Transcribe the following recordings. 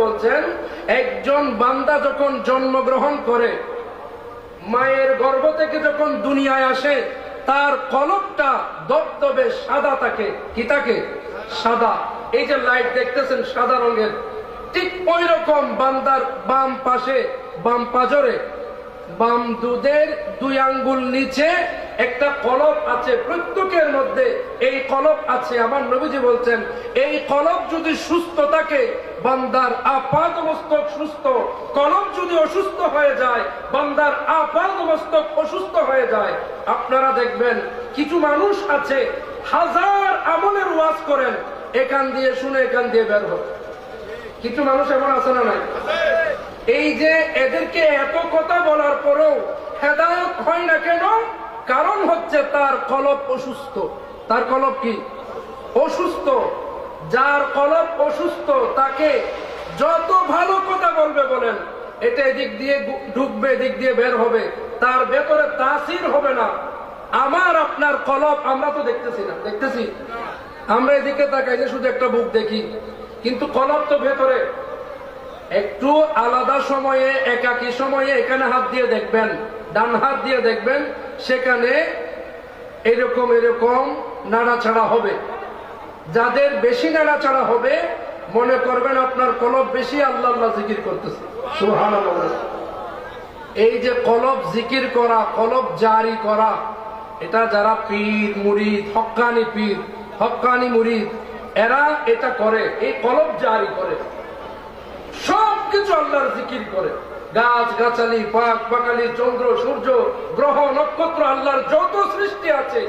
বলছেন, একজন বান্দা যখন জন্মগ্রহণ করে, মায়ের গর্ভ থেকে যখন দুনিয়ায় আসে, তার কলবটা দবদবে সাদা থাকে কি থাকে সাদা। এই যে লাইট দেখতেছেন সাদা রঙের, ঠিক ওই রকম বান্দার বাম পাশে, বাম পাজরে, বাম দুধের দুই আঙ্গুল নিচে একটা কলব আছে প্রত্যেকের মধ্যে, এই কলব আছে। আমার নবীজি বলছেন, এই কলব যদি সুস্থ থাকে, বান্দার আপাত মস্তক সুস্থ। কলব যদি অসুস্থ হয়ে যায়, বান্দার আপাত মস্তক অসুস্থ হয়ে যায়। আপনারা দেখবেন, কিছু মানুষ আছে, হাজার আমলের ওয়াজ করেন, এখান দিয়ে শুনে এখান দিয়ে বের হয় কিছু মানুষ এমন আছে না নাই? এই যে এদেরকে এত কথা বলার পরেও হেদায়ত হয় না কেন? কারণ হচ্ছে তার কলব অসুস্থ। তার কলব কি? অসুস্থ। যার কলব অসুস্থ, তাকে যত ভালো কথা বলবে বলেন, এটা এদিক দিয়ে ঢুকবে, এদিক দিয়ে বের হবে। তার ভেতরে তাসির হবে না। আমার আপনার কলব, আমরা তো দেখতেছি না। দেখতেছি? আমরা এদিকে তাকাইলে শুধু একটা বুক দেখি। কিন্তু কলব তো ভেতরে। একটু আলাদা সময়ে, একাকী সময়ে এখানে হাত দিয়ে দেখবেন, ডান হাত দিয়ে দেখবেন সেখানে এরকম এরকম নাড়াচাড়া হবে। যাদের বেশি নাড়াচাড়া হবে, মনে করবেন আপনার কলব বেশি আল্লাহ জিকির করতেছে। এই যে কলব জিকির করা, কলব জারি করা, এটা যারা পীর, মুরিদ, হকানি পীর, হকানি মুরিদ, এরা এটা করে, এই কলব জারি করে। সবকিছু আল্লাহর জিকির করে। গাছ গাছালি পাক পাকালি চন্দ্র, সূর্য, গ্রহ, নক্ষত্র, আল্লাহর যত সৃষ্টি আছে,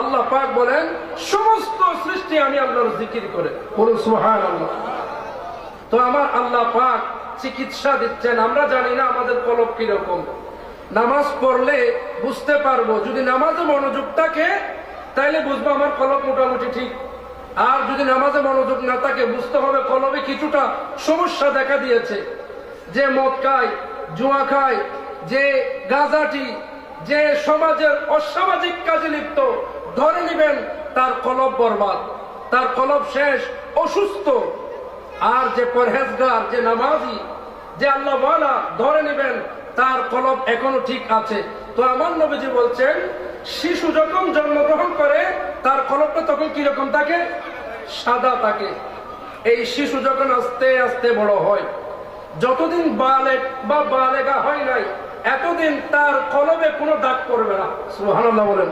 আল্লাহ পাক বলেন, সমস্ত সৃষ্টি আমি আল্লাহর জিকির করে। বলুন সুহান আল্লাহ তো আমার আল্লাহ পাক চিকিৎসা দিচ্ছেন। আমরা জানি না আমাদের কলব কীরকম। নামাজ পড়লে বুঝতে পারব, যদি নামাজে মনোযোগ থাকে, তাইলে বুঝব আমার কলব মোটামুটি ঠিক। আর যদি নামাজে মনোযোগ না থাকে, বুঝতে হবে কলবে কিছুটা সমস্যা দেখা দিয়েছে। যে মদ খায়, জুয়া খায়, যে গাঁজাটি, যে সমাজের অসামাজিক কাজে লিপ্ত, ধরে নেবেন তার কলব বরবাদ, তার কলব শেষ, অসুস্থ। আর যে পরহেজগার, যে নামাজি, যে আল্লাহ ধরে নেবেন তার কলব এখনও ঠিক আছে। তো আমার নবীজি বলছেন, শিশু যখন জন্মগ্রহণ করে, তার কলবটা তখন কীরকম থাকে? সাদা থাকে। এই শিশু যখন আস্তে আস্তে বড় হয় যতদিন বালেক বা বালেগা হয় নাই, এতদিন তার কলবে কোনো দাগ পড়বে না। সুবহানাল্লাহ বলেন।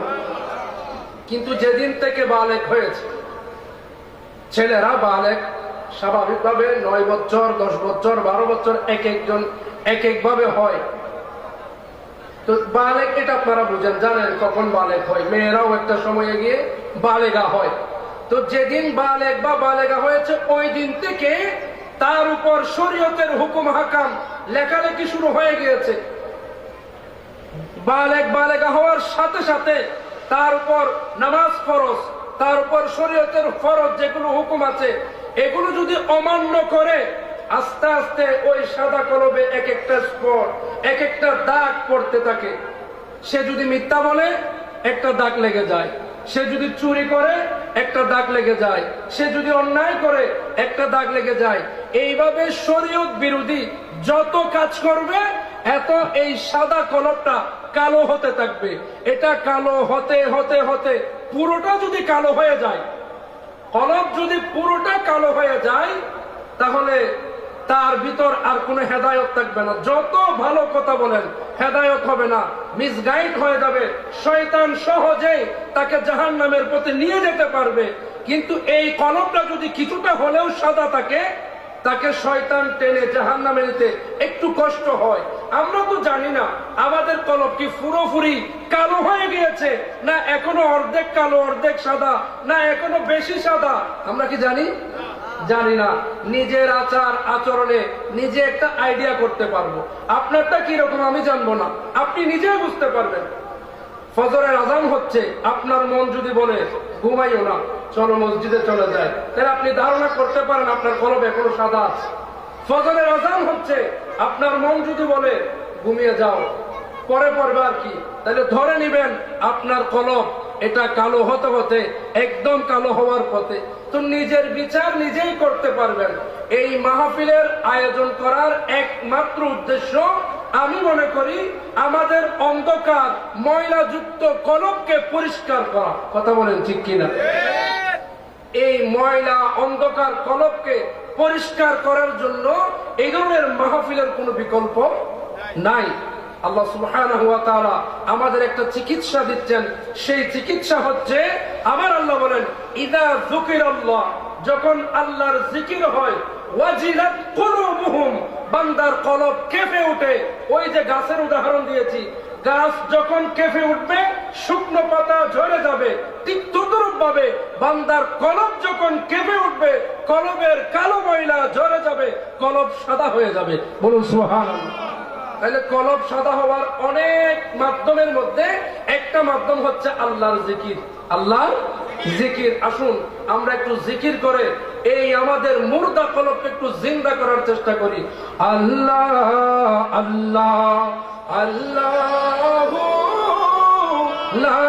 কিন্তু যেদিন থেকে বালেক হয়েছে, ছেলেরা বালেক, স্বাভাবিকভাবে নয় বছর, দশ বছর, বারো বছর এক একজন এক একভাবে হয়। তো বালেক এটা আপনারা বুঝেন, জানেন কখন বালেক হয়। মেয়েরাও একটা সময়ে গিয়ে বালেগা হয়। তো যেদিন বালেক বা বালেগা হয়েছে, ওই দিন থেকে তার উপর শরীয়তের হুকুম হাকাম লেখালেখি শুরু হয়ে গিয়েছে। বালেক বালেগা হওয়ার সাথে সাথে তার উপর নামাজ ফরজ, তার উপর শরীয়তের ফরজ যেগুলো হুকুম আছে, এগুলো যদি অমান্য করে, আস্তে আস্তে ওই সাদা কলবে এক একটা স্পট এক একটা দাগ পড়তে থাকে। সে যদি মিথ্যা বলে, একটা দাগ লেগে যায়। সে যদি চুরি করে একটা দাগ লেগে যায়। সে যদি অন্যায় করে, একটা দাগ লেগে যায়। এইভাবে শরীয়ত বিরোধী যত কাজ করবে, এত এই সাদা কলবটা কালো হতে থাকবে। এটা কালো হতে হতে হতে পুরোটা যদি কালো হয়ে যায় কলব যদি পুরোটা কালো হয়ে যায়, তাহলে তার ভিতর আর কোনো হেদায়ত থাকবে না। যত ভালো কথা বলেন, হেদায়ত হবে না। মিসগাইড হয়ে যাবে। শয়তান সহজেই তাকে জাহান নামের প্রতি নিয়ে যেতে পারবে। কিন্তু এই কলমটা যদি কিছুটা হলেও সাদা থাকে, তাকে শয়তান টেনে জাহান নামে নিতে একটু কষ্ট হয়। আমরা তো জানি না, আমাদের কলব কি পুরোপুরি কালো হয়ে গিয়েছে, না এখনও অর্ধেক কালো, অর্ধেক সাদা, না এখনও বেশি সাদা। আমরা কি জানি? জানি না। নিজের আচার, আচরণে নিজে একটা আইডিয়া করতে পারব। আপনারটা কীরকম আমি জানব না। আপনি নিজেই বুঝতে পারবেন। ফজরের আজান হচ্ছে, আপনার মন যদি বলে, ঘুমাইও না, চলো মসজিদে চলে যায় তাহলে আপনি ধারণা করতে পারেন আপনার কলবে এখনও সাদা আছে। ফজরের আজান হচ্ছে, আপনার মন যদি বলে, ঘুমিয়ে যাও, পরে পড়বে আর কি? তাহলে ধরে নিবেন, আপনার কলব এটা কালো হতে হতে, একদম কালো হওয়ার পথে। তো নিজের বিচার নিজেই করতে পারবেন। এই মাহফিলের আয়োজন করার একমাত্র উদ্দেশ্য আমি মনে করি আমাদের অন্ধকার, ময়লাযুক্ত কলবকে পরিষ্কার করা। কথা বলেন ঠিক কিনা? এই ময়লা, অন্ধকার কলবকে পরিষ্কার করার জন্য এই ধরনের মাহফিলের কোনো বিকল্প নাই। আল্লাহ তাআলা আমাদের একটা চিকিৎসা দিচ্ছেন। সেই চিকিৎসা হচ্ছে, আবার আল্লাহ বলেন, ইদা জুকির আল্লাহ যখন আল্লাহর জিকির হয়, ওয়াজিলাত কুলুবুহুম বান্দার কলব কেঁপে উঠে। ওই যে গাছের উদাহরণ দিয়েছি। গাছ যখন কেঁপে উঠবে, শুকনো পাতা ঝরে যাবে। তদ্রুপ ভাবে বান্দার কলব যখন কেঁপে উঠবে, কলবের কালো ময়লা ঝরে যাবে, কলব সাদা হয়ে যাবে। বলুন সুহান তাহলে কলব সাদা হওয়ার অনেক মাধ্যমের মধ্যে একটা মাধ্যম হচ্ছে আল্লাহর জিকির। আল্লাহর জিকির। আসুন, আমরা একটু জিকির করে এই আমাদের মুর্দা কলপকে একটু জিন্দা করার চেষ্টা করি। আল্লাহ আল্লাহ আল্লাহ লা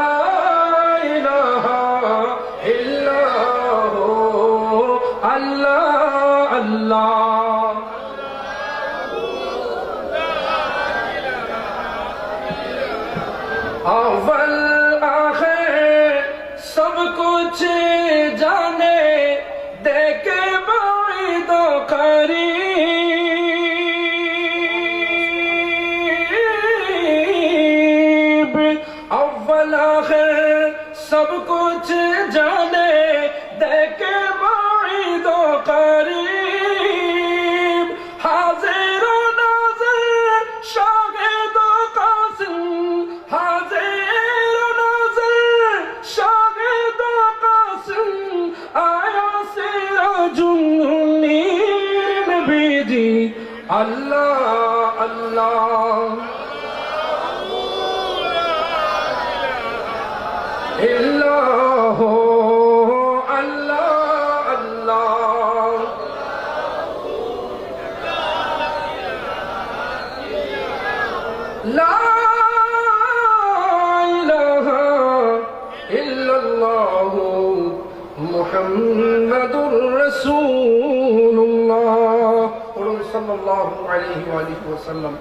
अव्वल आखिर सब कुछ जाने देखे बाई दो करीब हाजिर व नाजिर शाहिद व कासिम हाजिर व नाजिर शाहिद व कासिम आया सिराजुन्नीर बीजी अल्लाह अल्लाह sallallahu alaihi wa sallam